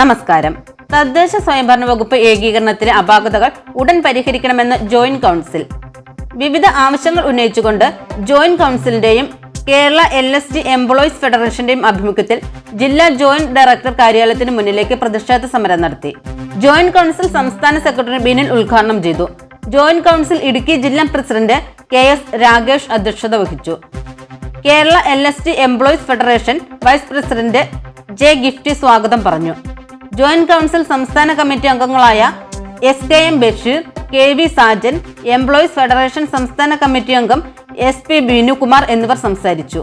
നമസ്കാരം. തദ്ദേശ സ്വയംഭരണ വകുപ്പ് ഏകീകരണത്തിലെ അപാകതകൾ ഉടൻ പരിഹരിക്കണമെന്ന് ജോയിന്റ് കൗൺസിൽ. വിവിധ ആവശ്യങ്ങൾ ഉന്നയിച്ചുകൊണ്ട് joint കൗൺസിലിന്റെയും Kerala L S D employees ഫെഡറേഷന്റെയും ആഭിമുഖ്യത്തിൽ ജില്ലാ ജോയിന്റ് ഡയറക്ടർ കാര്യാലയത്തിന് മുന്നിലേക്ക് പ്രതിഷേധ സമരം നടത്തി. ജോയിന്റ് കൗൺസിൽ സംസ്ഥാന സെക്രട്ടറി ബിനിൽ ഉദ്ഘാടനം ചെയ്തു. ജോയിന്റ് കൗൺസിൽ ഇടുക്കി ജില്ലാ പ്രസിഡന്റ് കെ എസ് രാകേഷ് അധ്യക്ഷത വഹിച്ചു. Kerala L S T employees federation vice president J Gifty സ്വാഗതം പറഞ്ഞു. ജോയിന്റ് കൗൺസിൽ സംസ്ഥാന കമ്മിറ്റി അംഗങ്ങളായ S K M Basheer K V Sajan employees federation സംസ്ഥാന കമ്മിറ്റി അംഗം എസ് പി ബിനുകുമാർ എന്നിവർ സംസാരിച്ചു.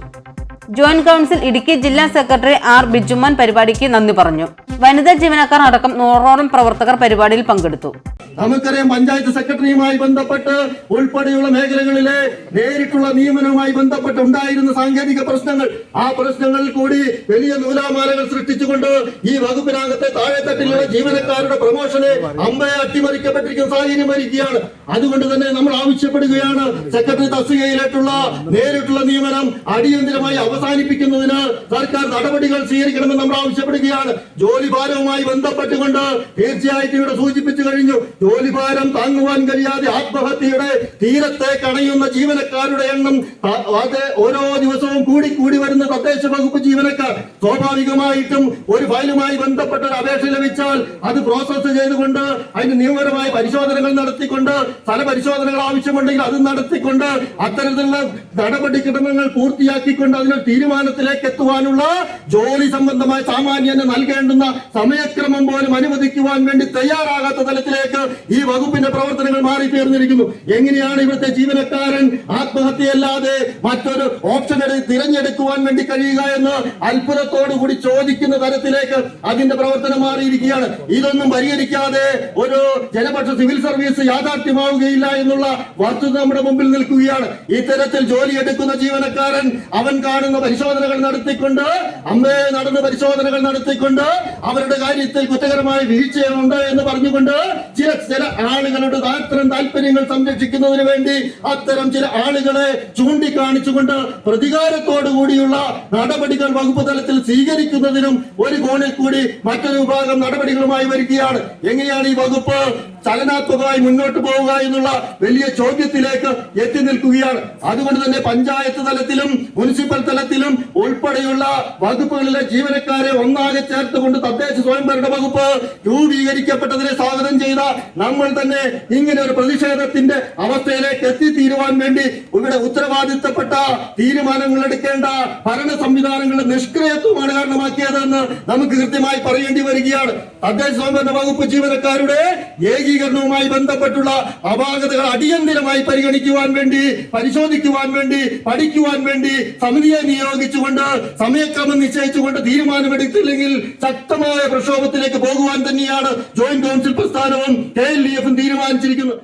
ജോയിന്റ് കൗൺസിൽ ഇടുക്കി ജില്ലാ സെക്രട്ടറി ആർ ബിജുമാൻ പരിപാടിക്ക് നന്ദി പറഞ്ഞു. വനിതാ ജീവനക്കാർ അടക്കം നൂറോളം പ്രവർത്തകർ പരിപാടിയിൽ പങ്കെടുത്തു. നമുക്കറിയാം പഞ്ചായത്ത് സെക്രട്ടറിയുമായി ബന്ധപ്പെട്ട് ഉൾപ്പെടെയുള്ള മേഖലകളിലെ നേരിട്ടുള്ള നിയമനവുമായി ബന്ധപ്പെട്ട് ഉണ്ടായിരുന്ന സാങ്കേതിക പ്രശ്നങ്ങൾ ആ പ്രശ്നങ്ങളിൽ കൂടി വലിയ നൂലാമാലകൾ സൃഷ്ടിച്ചുകൊണ്ട് ഈ വകുപ്പിനകത്തെ താഴെത്തട്ടിലുള്ള ജീവനക്കാരുടെ പ്രമോഷനെ അമ്പയെ അട്ടിമറിക്കപ്പെട്ടിരിക്കുന്ന സാഹചര്യം വരികയാണ്. അതുകൊണ്ട് തന്നെ നമ്മൾ ആവശ്യപ്പെടുകയാണ് സെക്രട്ടറി തസ്തികയിലേക്കുള്ള നേരിട്ടുള്ള നിയമനം അടിയന്തിരമായി അവസാനിപ്പിക്കുന്നതിന് സർക്കാർ നടപടികൾ സ്വീകരിക്കണമെന്ന് നമ്മൾ ആവശ്യപ്പെടുകയാണ്. ജോലി ഭാരവുമായി ബന്ധപ്പെട്ടുകൊണ്ട് തീർച്ചയായിട്ടും ഇവിടെ സൂചിപ്പിച്ചു കഴിഞ്ഞു. ജോലിഭാരം താങ്ങുവാൻ കഴിയാതെ ആത്മഹത്യയുടെ തീരത്തെ കണയുന്ന ജീവനക്കാരുടെ എണ്ണം അത് ഓരോ ദിവസവും കൂടി കൂടി വരുന്ന തദ്ദേശ വകുപ്പ് ജീവനക്കാർ. സ്വാഭാവികമായിട്ടും ഒരു ഫയലുമായി ബന്ധപ്പെട്ട അപേക്ഷ ലഭിച്ചാൽ അത് പ്രോസസ്സ് ചെയ്തുകൊണ്ട് അതിന് നിയമപരമായ പരിശോധനകൾ നടത്തിക്കൊണ്ട് സ്ഥല പരിശോധനകൾ ആവശ്യമുണ്ടെങ്കിൽ അത് നടത്തിക്കൊണ്ട് അത്തരത്തിലുള്ള നടപടിക്രമങ്ങൾ പൂർത്തിയാക്കിക്കൊണ്ട് അതിനൊരു തീരുമാനത്തിലേക്ക് എത്തുവാനുള്ള ജോലി സംബന്ധമായ സാമാന്യന് നൽകേണ്ടുന്ന സമയക്രമം പോലും അനുവദിക്കുവാൻ വേണ്ടി തയ്യാറാകാത്ത തലത്തിലേക്ക് ഈ വകുപ്പിന്റെ പ്രവർത്തനങ്ങൾ മാറി തീർന്നിരിക്കുന്നു എങ്ങനെയാണ് ഇവിടുത്തെ ജീവനക്കാരൻ ആത്മഹത്യയല്ലാതെ മറ്റൊരു ഓപ്ഷൻ തിരഞ്ഞെടുക്കുവാൻ വേണ്ടി കഴിയുക എന്ന് അത്ഭുതത്തോടു കൂടി ചോദിക്കുന്ന തരത്തിലേക്ക് അതിന്റെ പ്രവർത്തനം മാറിയിരിക്കുകയാണ്. ഇതൊന്നും പരിഹരിക്കാതെ ഒരു ജനപക്ഷ സിവിൽ സർവീസ് യാഥാർത്ഥ്യമാവുകയില്ല എന്നുള്ള വസ്തുത നമ്മുടെ മുമ്പിൽ നിൽക്കുകയാണ്. ഇത്തരത്തിൽ ജോലി എടുക്കുന്ന ജീവനക്കാരൻ അവൻ കാണുന്ന പരിശോധനകൾ നടത്തിക്കൊണ്ട് അമ്മയെ നടന്ന പരിശോധനകൾ നടത്തിക്കൊണ്ട് അവരുടെ കാര്യത്തിൽ കുറ്റകരമായ വീഴ്ചയുണ്ട് എന്ന് പറഞ്ഞുകൊണ്ട് ചില ചില ആളുകളുടെ അത്തരം താല്പര്യങ്ങൾ സംരക്ഷിക്കുന്നതിന് വേണ്ടി അത്തരം ചില ആളുകളെ ചൂണ്ടിക്കാണിച്ചുകൊണ്ട് പ്രതികാരത്തോടു കൂടിയുള്ള നടപടികൾ വകുപ്പ് തലത്തിൽ സ്വീകരിക്കുന്നതിനും ഒരു കോണിൽ കൂടി മറ്റൊരു വിഭാഗം നടപടികളുമായി വരികയാണ്. എങ്ങനെയാണ് ഈ വകുപ്പ് ചലനാത്മകമായി മുന്നോട്ട് പോവുക എന്നുള്ള വലിയ ചോദ്യത്തിലേക്ക് എത്തി നിൽക്കുകയാണ്. അതുകൊണ്ട് തന്നെ പഞ്ചായത്ത് തലത്തിലും മുനിസിപ്പൽ തലത്തിലും ഉൾപ്പെടെയുള്ള വകുപ്പുകളിലെ ജീവനക്കാരെ ഒന്നാകെ ചേർത്തുകൊണ്ട് തദ്ദേശ സ്വയംഭരണ വകുപ്പ് രൂപീകരിക്കപ്പെട്ടതിനെ സ്വാഗതം ചെയ്ത നമ്മൾ തന്നെ ഇങ്ങനെ ഒരു പ്രതിഷേധത്തിന്റെ അവസ്ഥയിലേക്ക് എത്തിത്തീരുവാൻ വേണ്ടി ഇവിടെ ഉത്തരവാദിത്തപ്പെട്ട തീരുമാനങ്ങൾ എടുക്കേണ്ട ഭരണ സംവിധാനങ്ങളുടെ നിഷ്ക്രിയത്വമാണ് കാരണമാക്കിയതെന്ന് നമുക്ക് കൃത്യമായി പറയേണ്ടി വരികയാണ്. തദ്ദേശ സ്വയംഭരണ വകുപ്പ് ജീവനക്കാരുടെ ഏകീകരണവുമായി ബന്ധപ്പെട്ടുള്ള അപാകതകൾ അടിയന്തിരമായി പരിഗണിക്കുവാൻ വേണ്ടി പരിശോധിക്കുവാൻ വേണ്ടി പഠിക്കുവാൻ വേണ്ടി സമിതിയെ നിയോഗിച്ചുകൊണ്ട് സമയക്രമം നിശ്ചയിച്ചുകൊണ്ട് തീരുമാനമെടുത്തില്ലെങ്കിൽ ശക്തമായ പ്രക്ഷോഭത്തിലേക്ക് പോകുവാൻ തന്നെയാണ് ജോയിന്റ് കൗൺസിൽ പ്രസ്ഥാനവും കെ എൽ ഡി എഫും തീരുമാനിച്ചിരിക്കുന്നത്.